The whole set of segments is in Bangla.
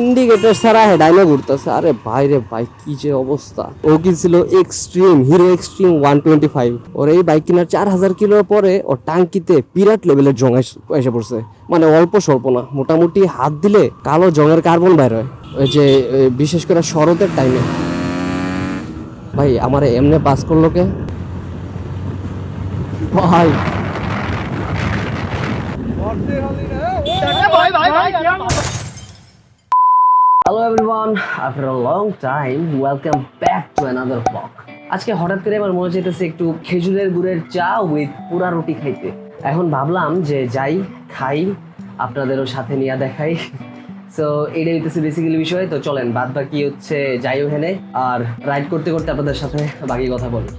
ইন্ডিকেটর ছাড়া হেডাইনে ঘুরতেছে আরে ভাই রে ভাই, কি যে অবস্থা। ও কিনছিল Xtreme Hero Xtreme one twenty five ওর এই বাইক কেনার চার হাজার কিলোর পরে ও টাঙ্কিতে বিরাট লেভেলের জং এসে পড়ছে। মানে অল্প স্বল্প না, মোটামুটি হাত দিলে কালো জঙের কার্বন বাইর হয়। ওই যে বিশেষ করে শরতের টাইমে ভাই, আমার এমনে পাস করল কে? ভাই। Hello everyone after a long time welcome back to another blog আজকে হঠাৎ করে আমার মনে চাইতেছে একটু খেজুরের গুড়ের চা উইথ পুরা রুটি খাইতে। এখন ভাবলাম যে যাই, খাই, আপনাদেরও সাথে নিয়ে দেখাই। সো এটাই হইতেছে বেসিক্যালি বিষয়। তো চলেন বাদ বাকি হচ্ছে যাই ওখানে। আর রাইড করতে করতে আপনাদের সাথে বাকি কথা বলি।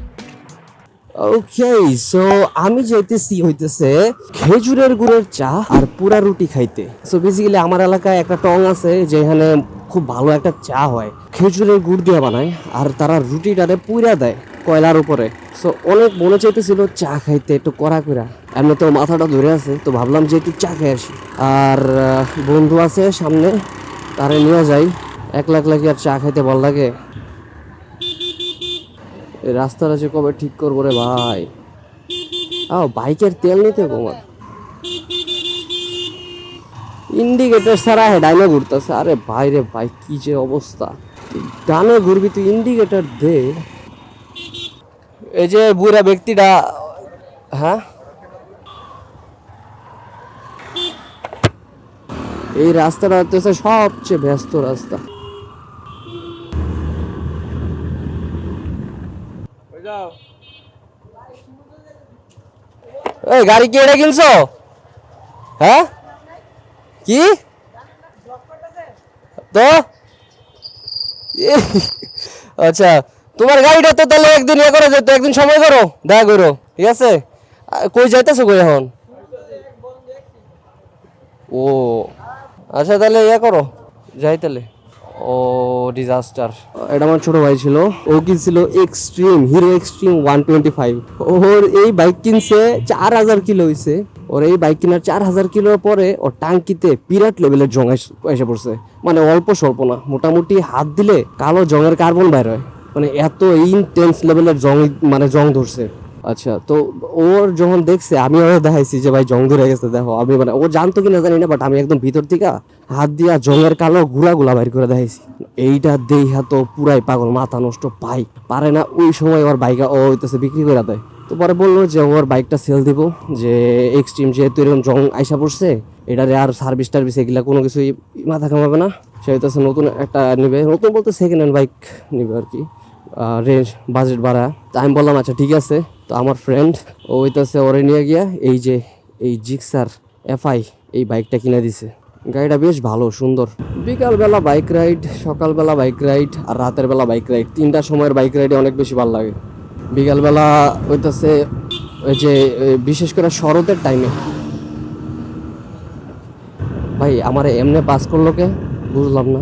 ওকে সো আমি যাইতেছি হইতেছে খেজুরের গুড়ের চা আর পুরা রুটি খাইতে। সো বেসিক্যালি আমার এলাকায় একটা টং আছে যেখানে খুব ভালো একটা চা হয়। খেজুরের গুড় দিয়ে বানায় আর তারা রুটিটারে পুরা দেয় কয়লার উপরে। সো অনেক মনে চাইতেছিল চা খাইতে একটু কড়া করা এমনি তো মাথাটা ধরে আছে, তো ভাবলাম যে একটু চা খেয়ে আসি। আর বন্ধু আছে সামনে, তারে নিয়ে যাই। একলা একলা কি আর চা খাইতে ভালো লাগে? রাস্তাটা যে কবে ঠিক করব রে ভাই? আও, বাইকের তেল নিতে কমার ইন্ডিকেটর ছাড়া হেডাইনে ঘুরতেছে আরে ভাই রে ভাই, কি যে অবস্থা। ডানে ঘুরবি তুই ইন্ডিকেটর দে। এই যে বুড়া ব্যক্তিটা হ্যাঁ? এই রাস্তাটা হচ্ছে সবচেয়ে ব্যস্ত রাস্তা। এই গাড়ি কি এটা কিনছো হ্যাঁ? কি? তো? আচ্ছা তোমার গাড়িটা তো তাহলে একদিন ইয়ে করে যেত একদিন সময় করো, দেখা করো, ঠিক আছে? কই যাইতেছো কই এখন? ও আচ্ছা তাহলে ইয়ে করো, যাই তাহলে। ও ডিজাস্টার এটা আমার ছোট ভাই ছিল। ও কিনছিল Xtreme Hero Xtreme one twenty five ওর এই বাইক কিনছে চার হাজার কিলো হয়েছে ওর এই বাইক কেনার চার হাজার কিলোর পরে ওর টাঙ্কিতে বিরাট লেভেলের জং এস- এসে পড়ছে। মানে অল্প স্বল্প না, মোটামুটি হাত দিলে কালো জঙের কার্বন বাইর হয়। মানে এত ইনটেন্স লেভেলের জং মানে জং ধরছে। আচ্ছা তো ওর যখন দেখছে, আমি ওর দেখাইছি যে, ভাই, জং ধরে গেছে, দেখো। আমি মানে ও জানতো কিনা জানি না বাট আমি একদম ভিতর থেকে হাত দিয়া জঙের কালো গুলা গুলা বাইর করে দেখাইছি। এইটা দেইহা তো পুরাই পাগল, মাথা নষ্ট পাই পারে না, ওই সময় ওর বাইক ও হইতেছে বিক্রি করে দেয়। তো পরে বলল যে, ওর বাইকটা সেল দিব, যে এক্সট্রিম যেহেতু এরকম জং আইসা পড়ছে, এটারে আর সার্ভিস টার্ভিস এগুলা কোনো কিছুই মাথা কামাবে না। সে হইতেছে নতুন একটা নিবে, নতুন বলতে সেকেন্ড হ্যান্ড বাইক নিবে আর কি। রেঞ্জ বাজেট বাড়া। তা আমি বললাম আচ্ছা ঠিক আছে। তো আমার ফ্রেন্ড ও হইতেছে ওরে নিয়ে গিয়া এই যে, এই জিক্সার এফআই এই বাইকটা কিনে দিছে। গাড়িটা বেশ ভালো, সুন্দর। বিকালবেলা বাইক রাইড সকালবেলা বাইক রাইড আর রাতের বেলা বাইক রাইড তিনটা সময়ের বাইক রাইডে অনেক বেশি ভালো লাগে। বিকালবেলা হইতেছে ওই যে বিশেষ করে শরতের টাইমে ভাই, আমার এমনি পাস করল কে? বুঝলাম না।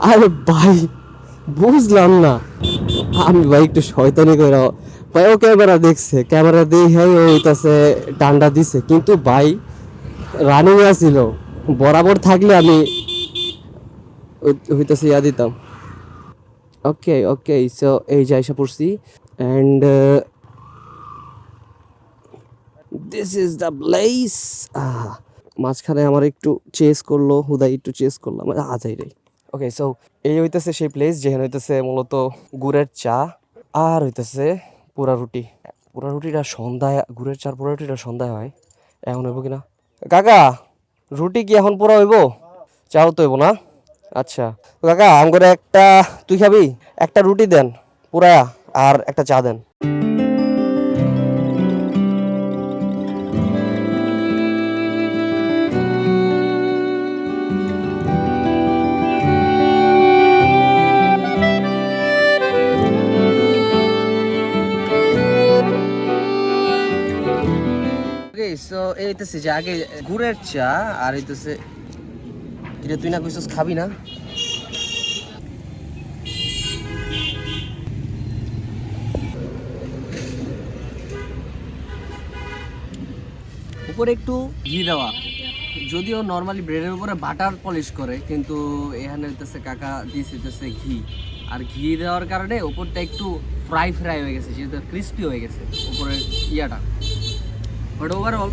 আরে ভাই, বুঝলাম না। আমি ভাই একটু শয়তানি করে ভাই, ও ক্যামেরা দেখছে, ক্যামেরা হ্যাঁ হইতাছে ডান্ডা দিছে। কিন্তু ভাই রানিং আছিল। বরাবর থাকলে আমি হই- হইতাছে ইয়া দিতাম। ওকে ওকে সো এই যে আইসা পড়ছি and this is the place মাঝখানে আমার একটু চেস করল, হুদাই একটু চেস করলাম। আজাই রে। ওকে সো এই হইতেছে সেই প্লেস যেখানে হইতেছে মূলত গুড়ের চা আর হইতেছে পুরা রুটি। পুরা রুটিটা সন্ধ্যায়, গুড়ের চার পুরা রুটিটা সন্ধ্যায় হয়। এখন হইব কিনা? কাকা, রুটি কি এখন পুরো হইব? চাও তো হইব না? আচ্ছা। কাকা আম করে একটা, তুই খাবি? একটা রুটি দেন পুরা আর একটা চা দেন। সো এইতেছে যে আগে গুড়ের চা আর এইতেছে কিরে তুই না কইছস খাবি না? উপরে একটু ঘি দেওয়া। যদিও নর্মালি ব্রেডের উপরে বাটার পলিশ করে, কিন্তু এখানে হইতেছে কাকা দিস হইতেছে ঘি। আর ঘি দেওয়ার কারণে উপরটা একটু ফ্রাই ফ্রাই হয়ে গেছে, যেহেতু ক্রিস্পি হয়ে গেছে, উপরের ইয়াটা। বাট ওভারঅল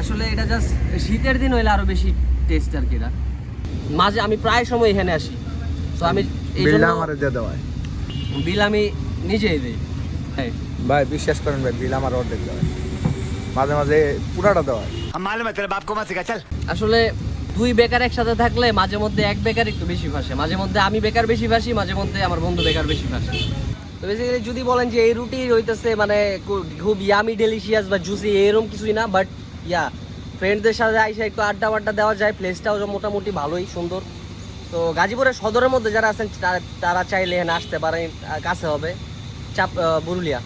আসলে এটা জাস্ট শীতের দিন হইলে আরও বেশি টেস্ট আর কি এটা। মাঝে আমি প্রায় সময় এখানে আসি। তো আমি এই জন্য বিল আমি নিজেই দিই। হ্যাঁ। ভাই বিশ্বাস করেন ভাই বিল আমার অর্ধেক দেওয়া মাঝে মাঝে পুরাটা দেওয়া আসলে দুই বেকার একসাথে থাকলে মাঝে মধ্যে এক বেকার একটু বেশি ফাঁসে। মাঝে মধ্যে আমি বেকার বেশি ফাঁসি মাঝে মধ্যে আমার বন্ধু বেকার বেশি ফাঁসে। তো বেসিক্যালি যদি বলেন যে এই রুটি হইতেছে মানে খুব ইয়ামি ডেলিশিয়াস বা জুসি এরকম কিছুই না বাট ইয়া ফ্রেন্ডদের সাথে আইসা একটু আড্ডা বাড্ডা দেওয়া যায় প্লেসটাও মোটামুটি ভালোই সুন্দর। তো গাজীপুরের সদরের মধ্যে যারা আছেন তারা- চাইলে এখানে আসতে পারেন কাছে হবে। চাপ আহ, পুরুলিয়া।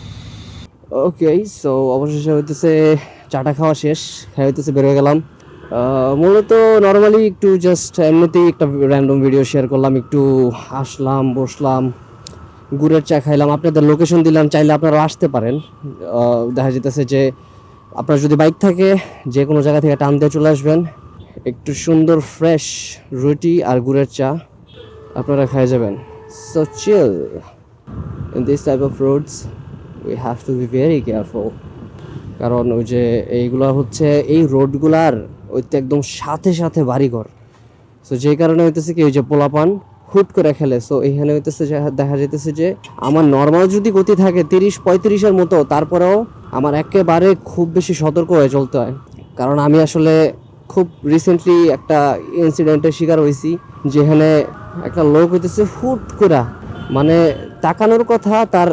ওকে সো অবশেষে হইতেছে চাটা খাওয়া শেষ খাই হইতেছে বেরোয় গেলাম। মূলত নর্মালি একটু জাস্ট এমনিতেই একটা র্যান্ডম ভিডিও শেয়ার করলাম একটু আসলাম বসলাম। গুড়ের চা খাইলাম, আপনাদের লোকেশন দিলাম, চাইলে আপনারা আসতে পারেন। দেখা যেতেছে যে আপনার যদি বাইক থাকে, যে কোনো জায়গা থেকে টান দিয়ে চলে আসবেন। একটু সুন্দর ফ্রেশ রুটি আর গুড়ের চা আপনারা খাই যাবেন। So chill in this type of roads, we have to be very careful. কারণ ওই যে এইগুলা হচ্ছে, এই রোডগুলার ওই তো একদম সাথে সাথে বাড়িঘর। সো যে কারণে হইতেছে কি, ওই যে পোলাপান হুট করে খেলে। সো এখানে হইতেছে দেখা যাইতেছে যে, আমার নর্মাল যদি গতি থাকে তিরিশ, পঁয়ত্রিশের মতো, তারপরেও আমার একেবারে খুব বেশি সতর্ক হয়ে চলতে হয়। কারণ আমি আসলে খুব রিসেন্টলি একটা ইনসিডেন্টের শিকার হয়েছি, যেখানে একটা লোক হইতেছে হুট করে মানে তাকানোর কথা তার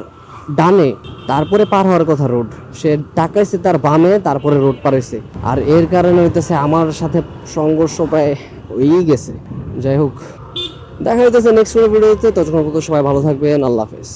ডানে, তারপরে পার হওয়ার কথা রোড। সে তাকাইছে তার বামে, তারপরে রোড পার হয়েছে আর এর কারণে হইতেছে আমার সাথে সংঘর্ষ প্রায় হয়েই গেছে। যাই হোক দেখা যাচ্ছে নেক্সট ভিডিওতে ততক্ষণ পর্যন্ত সবাই ভালো থাকবেন। আল্লাহ হাফেজ।